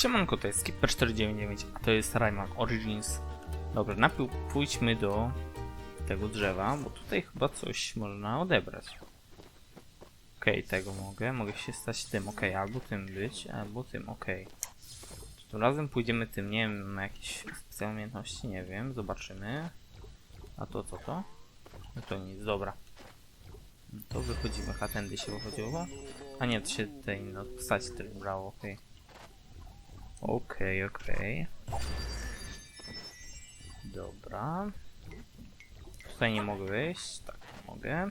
Siemanko, to jest Skipper499, a to jest Rayman Origins. Dobra, najpierw pójdźmy do tego drzewa, bo tutaj chyba coś można odebrać. Okej, tego mogę, mogę się stać tym, okej, albo tym być, albo tym, okej. To razem pójdziemy tym, nie wiem, ma jakieś specjalne umiejętności, nie wiem, zobaczymy. A to co to? No to nic, dobra. No To wychodzimy, a tędy się wychodziło? A nie, to się tej no, postaci też brało, okej. Okej, okej. Dobra. Tutaj nie mogę wejść. Tak, mogę.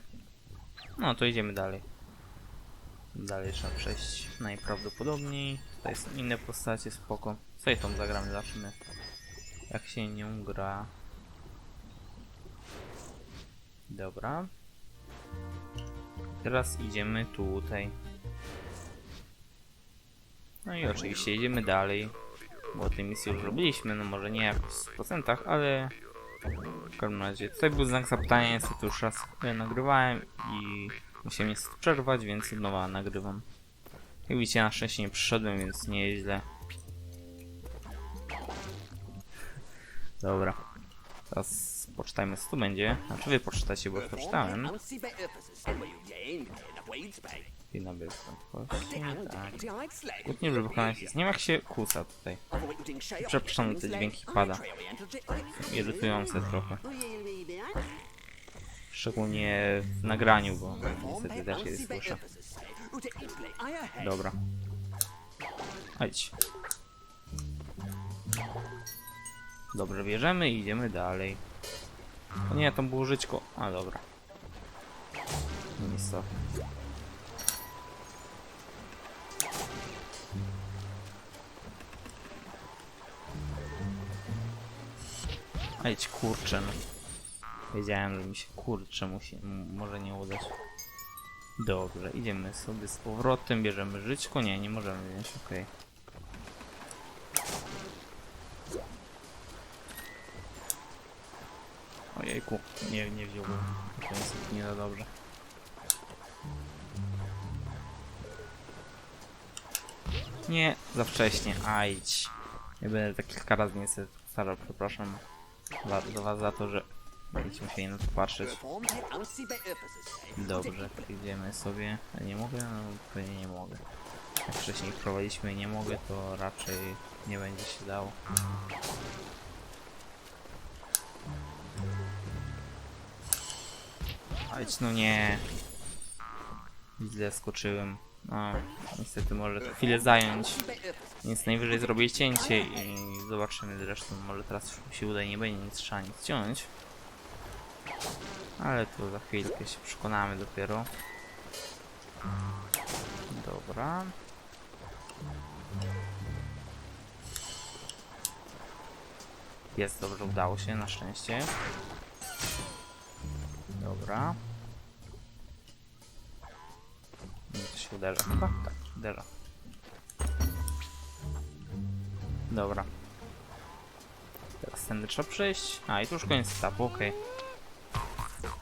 No to idziemy dalej. Dalej trzeba przejść najprawdopodobniej. Tutaj są inne postacie, spoko. Sobie tą zagramy, zobaczymy jak się nią gra. Dobra. Teraz idziemy tutaj. No i oczywiście idziemy dalej, bo tę misję już robiliśmy, no może nie jakoś w procentach, ale w każdym razie tutaj był znak zapytania, niestety już raz nagrywałem i musiałem niestety przerwać, więc od nowa nagrywam. Jak widzicie na szczęście nie przyszedłem, więc nie jest źle. Dobra. Teraz poczytajmy co tu będzie. Znaczy wy poczytacie, bo już to Dzień dobry, prędkości, tak. Kłótnie, żeby wykonać jest. Nie wiem jak się kłóca tutaj. Przepraszam, te dźwięki pada. Irytujące trochę. Szczególnie w nagraniu, bo niestety też je słyszę. Dobra. Chodź. Dobrze, bierzemy i idziemy dalej. O nie, tam było żyćko. A, dobra. Nic to. Ajdź kurczę. No. Wiedziałem, że mi się kurczę musi, może nie udać. Dobrze, idziemy sobie z powrotem, bierzemy żyćko. Nie, nie możemy wziąć, okej. Ojejku, nie, nie wziąłbym. To jest nie za dobrze. Nie, za wcześnie, ajdź. Ja będę tak kilka razy niestety starał, przepraszam bardzo was za to, że będziecie musieli na to patrzeć. Dobrze, idziemy sobie. A nie mogę? No pewnie nie mogę. Jak wcześniej wprowadziliśmy i nie mogę, to raczej nie będzie się dało. Chodź, no nie. Źle skoczyłem. No, niestety może to chwilę zająć. Więc najwyżej zrobię cięcie i zobaczymy zresztą. Może teraz się uda i nie będzie nic trzeba nic ciąć. Ale to za chwilkę się przekonamy dopiero. Dobra. Jest dobrze, udało się na szczęście. Dobra. To się uderza chyba? Tak, uderza. Dobra. Teraz tędy trzeba przejść. A, i tu już koniec etapu, okej.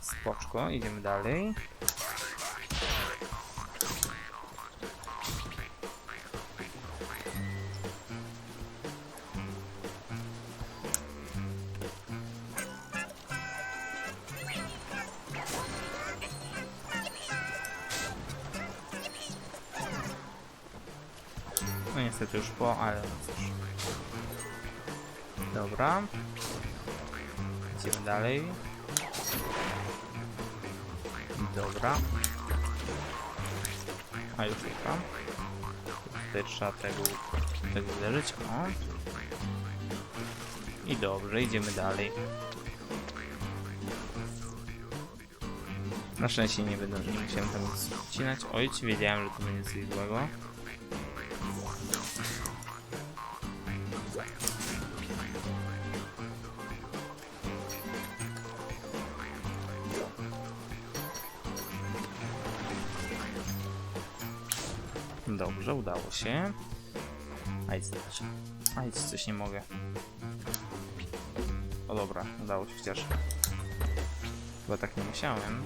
Spoczko, idziemy dalej. Niestety już po, ale no cóż. Dobra. Idziemy dalej. Dobra. A już chyba. Tutaj trzeba tego, tego uderzyć. O. I dobrze, idziemy dalej. Na szczęście nie będę, nie musiałem tam nic wcinać. Oj, wiedziałem, że to będzie coś złego. Dobrze, udało się. Ajdź, zdać. Ajdź, coś nie mogę. O dobra, udało się chociaż. Chyba tak nie musiałem.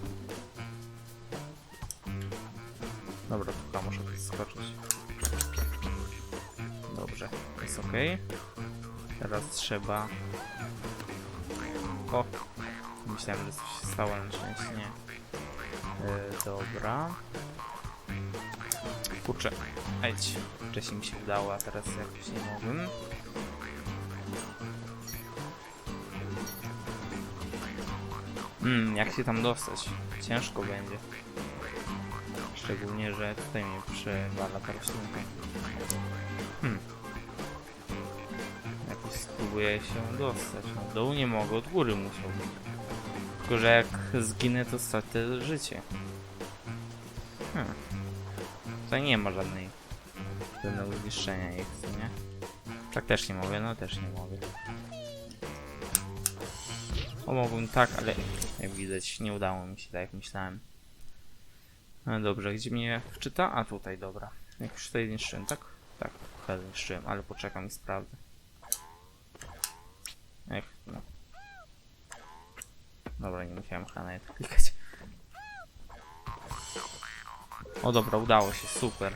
Dobra, chyba muszę skoczyć. Dobrze. jest ok. Teraz trzeba... O! Myślałem, że coś się stało, na szczęście. Yy, dobra. Kurczę, Ejdź. Wcześniej mi się udało, a teraz jakoś nie mogłem. Hmm, jak się tam dostać? Ciężko będzie. Szczególnie, że tutaj mnie przewala ta roślinka. Hmm. Jakoś spróbuję się dostać. W dołu nie mogę, od góry musiałbym. Tylko, że jak zginę, to stracę życie. Hmm. Tutaj nie ma żadnej żadnego zniszczenia ich, nie? Tak też nie mogę, no też nie mogę. O, tak, ale jak widać nie udało mi się tak jak myślałem. No dobrze, gdzie mnie wczyta? A tutaj, dobra. Jak już tutaj niszczyłem, tak? Tak, chyba niszczyłem, ale poczekam i sprawdzę. Ech, no. Dobra, nie musiałem chyba nawet klikać. O dobra, udało się, super.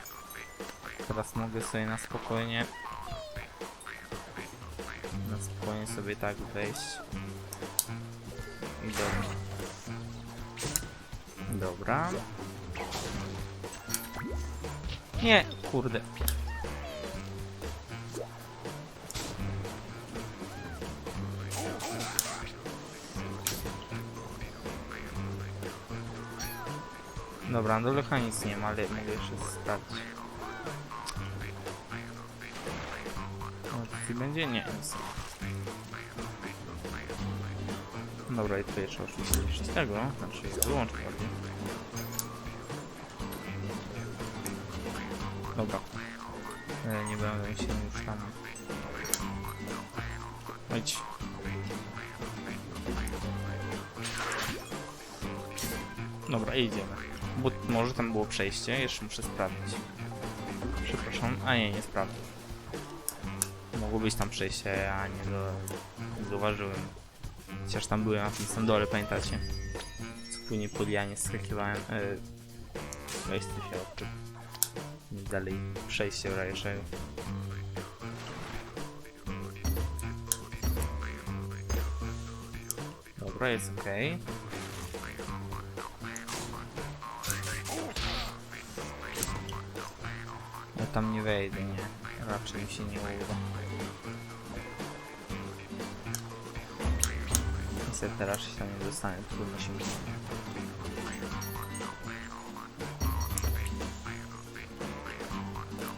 Teraz mogę sobie na spokojnie na spokojnie sobie tak wejść. Dobra. Dobra. Nie, kurde. Dobra, na dole chyba nic nie ma, ale mogę jeszcze sprawdzić. O, czy będzie? Nie, nic. Dobra, i to jeszcze oczywiście tego, znaczy wyłączę bardziej. Dobra. E, nie będę się już tam... Idź. Dobra, idziemy. Bo może tam było przejście, jeszcze muszę sprawdzić. Przepraszam, a nie, nie sprawdzę. Mogło być tam przejście, a nie, do... nie zauważyłem. Chociaż tam byłem na tym samym dole, pamiętacie? Co płynie po lianie skakiwałem. Yy, się odczuł. Dalej przejście w razie czego. Dobra, jest ok. Ja tam nie wejdę, nie. Raczej mi się nie uda. Niestety teraz się tam nie dostanę, trudno się mi.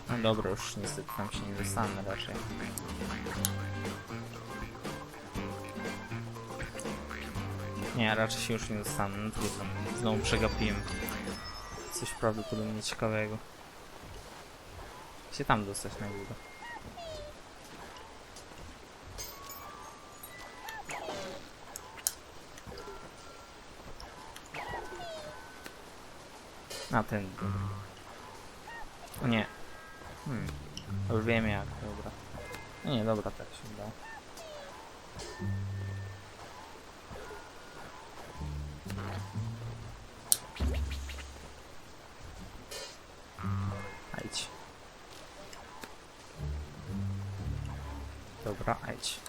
No dobra, już niestety tam się nie dostanę raczej. Nie, raczej się już nie dostanę, no trudno. Znowu przegapiłem. Coś prawdopodobnie ciekawego. Się tam dostać na górę. Na ten. O nie. Hmm. Już wiem jak, dobra. No nie, dobra, tak się udało. Dobra, ajdź.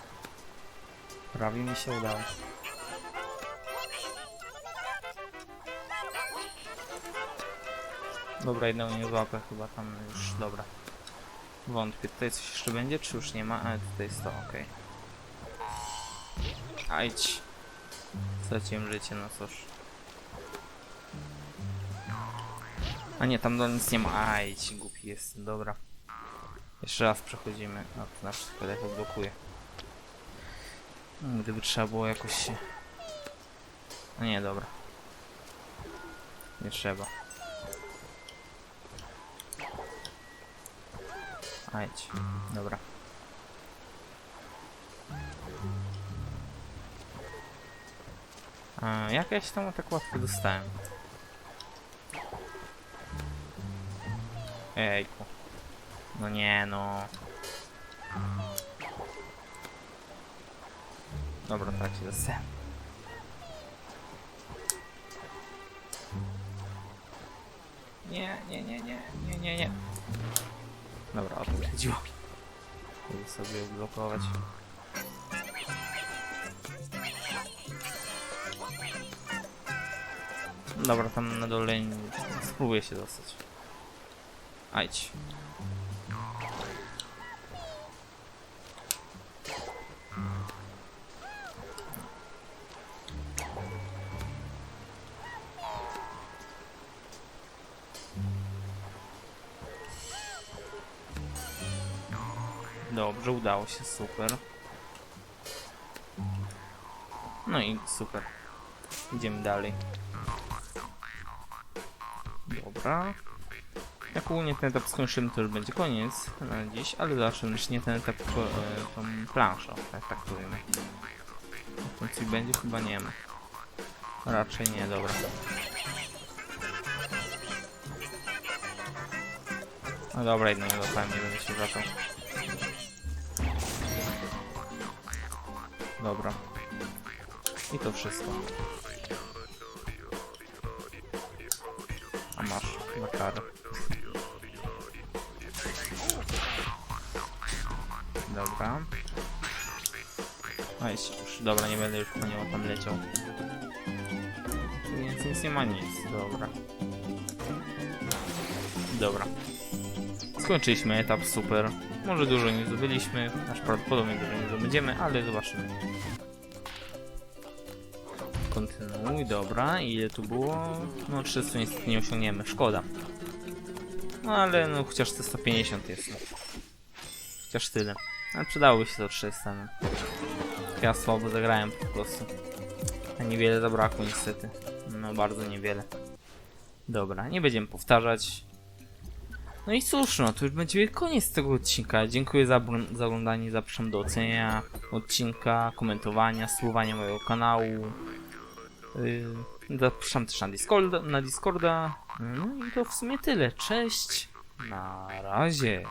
Prawie mi się udało. Dobra, jedną nie złapę chyba tam już, dobra. Wątpię, tutaj coś jeszcze będzie, czy już nie ma? Ale tutaj jest to, okej. Ajdź. Straciłem życie, no cóż. A nie, tam do nic nie ma. Ajdź, głupi jest, dobra. Jeszcze raz przechodzimy. No, to nasz telefon blokuje. Hmm, Gdyby trzeba było jakoś się... No nie, dobra. Nie trzeba. Ajdź. Dobra. A, jak ja się tam tak łatwo dostałem? Ejku. No nie, no. Dobra, tak się dostałem. Nie, nie, nie, nie, nie, nie, nie. Dobra, o to chodziło. Żeby sobie odblokować. Dobra, tam na dole spróbuję się dostać. Ajdź. Dobrze, udało się, super. No i super. Idziemy dalej. Dobra. Jak ogólnie ten etap skończymy, to już będzie koniec na dziś, ale zawsze nie ten etap, tylko e, tą planszę, tak traktujemy. To coś będzie? Chyba nie ma. Raczej nie, dobra. No dobra, jedno nie dostałem, nie będę się wracał. Dobra. I to wszystko. A masz na karę. Dobra. A jest już. Dobra, nie będę już po niego tam leciał. Nic, nic nie ma nic. Dobra. Dobra. Skończyliśmy etap, super. Może dużo nie zdobyliśmy, aż prawdopodobnie dużo nie zdobędziemy, ale zobaczymy. Kontynuuj, dobra. Ile tu było? No 300 niestety nie osiągniemy, szkoda. No ale no chociaż te 150 jest. No. Chociaż tyle. Ale przydałoby się to 300. No. Ja słabo zagrałem po prostu. A niewiele zabrakło niestety. No bardzo niewiele. Dobra, nie będziemy powtarzać. No i cóż, no to już będzie koniec tego odcinka. Dziękuję za, za oglądanie, zapraszam do oceniania odcinka, komentowania, spływania mojego kanału. Yy, zapraszam też na Discorda, na Discorda. No i to w sumie tyle. Cześć. Na razie.